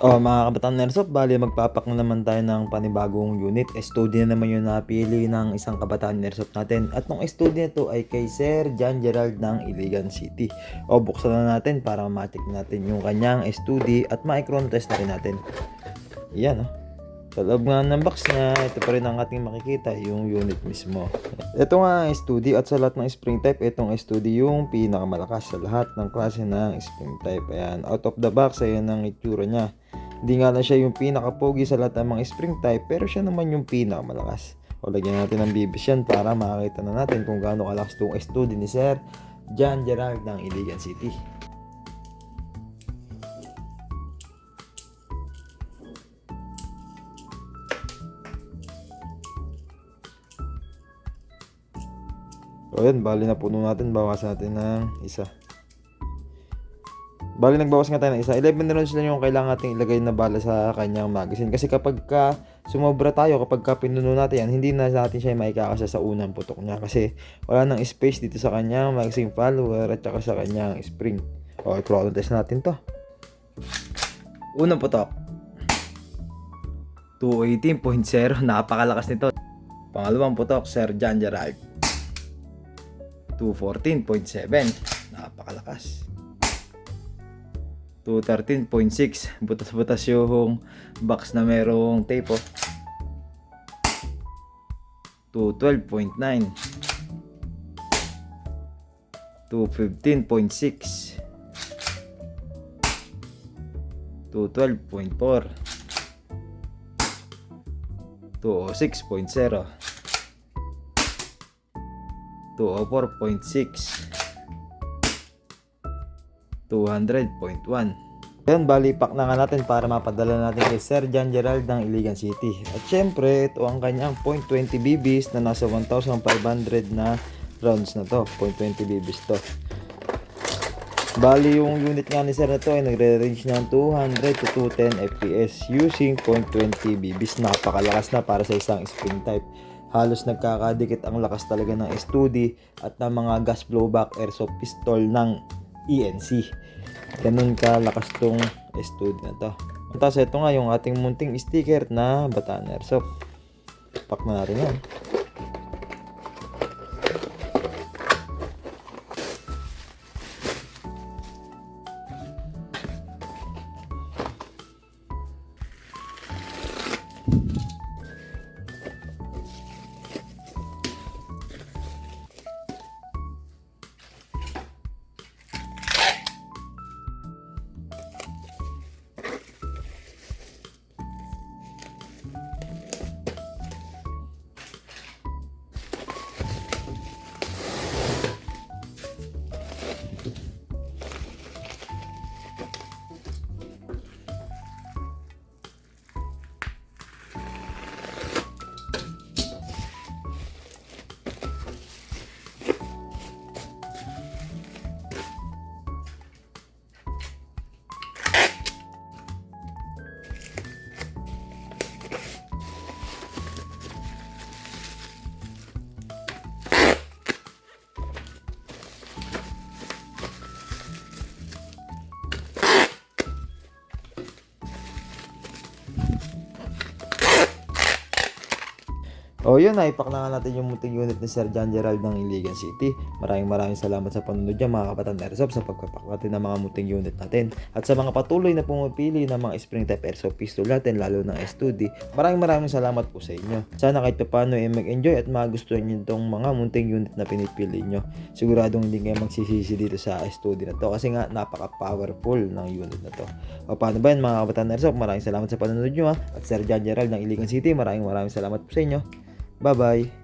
Oh, mga kabataan Airsoft, bali magpapak na naman tayo ng panibagong unit. Studio na naman yung napili ng isang kabataan Airsoft natin. At nung na to ay kay Sir John Gerald ng Iligan City. O, buksan na natin para ma-check natin yung kanyang studio at ma-chrono test na rin natin. Yan, oh. Sa loob nga ng box niya, ito pa rin ang ating makikita, yung unit mismo. Ito nga ang studio at sa lahat ng spring type, itong studio yung pinakamalakas sa lahat ng klase ng spring type. Ayan, out of the box, ayan ang itsura niya. Hindi nga lang siya yung pinakapogi sa lahat ng mga spring type, pero siya naman yung pinakamalakas. O lagyan natin ng bibis yan para makakita na natin kung gaano kalakas itong studio ni Sir John Gerald ng Iligan City. So yun, bali na puno natin, bawas natin ng isa. Bali nagbawas nga tayo ng isa. 11 rounds lang yung kailangan nating ilagay na bala sa kanyang magazine. Kasi kapag ka sumobra tayo, kapag ka pinuno natin yan, hindi na natin siya maikakasa sa unang putok niya. Kasi wala nang space dito sa kanyang magazine follower at saka sa kanyang spring. O, i-chrono test natin to. Unang putok. 218.0. Napakalakas nito. Pangalawang putok, Sir John Gerard. 214.7. Napakalakas. 213.6. Butas-butas yung box na merong tape oh. 212.9. 215.6. 212.4. 206.0. 204.6 200.1 Yan, bali pack na nga natin para mapadala natin kay Sir John Gerald ng Iligan City. At syempre, ito ang kanyang .20 BBs na nasa 1,500 na rounds na to. .20 BBs to. Bali, yung unit nga ni Sir na to ay nagre-range ng 200 to 210 FPS using .20 BBs. Napakalakas na para sa isang spring type. Halos nagkakadikit ang lakas talaga ng STD at ng mga gas blowback airsoft pistol ng ENC. Ganun ka lakas tong STD na to. Tapos ito nga yung ating munting sticker na Bataan Airsoft. Pack na natin yan. O yun, naipak na nga natin yung munting unit ni Sir John Gerald ng Iligan City. Maraming maraming salamat sa panunod niya mga kapatang Airsoft sa pagpapak ng mga munting unit natin. At sa mga patuloy na pumipili ng mga spring type airsoft pistol natin, lalo ng S2D, maraming maraming salamat po sa inyo. Sana kahit paano ay mag-enjoy at magustuhan nyo itong mga munting unit na pinipili nyo. Siguradong hindi kayo magsisisi dito sa S2D na to kasi nga napaka-powerful ng unit na to. O paano ba yan mga kapatang Airsoft? Maraming salamat sa panunod nyo ha. At Sir John Gerald ng Iligan City, maraming maraming salamat po sa inyo. Bye-bye.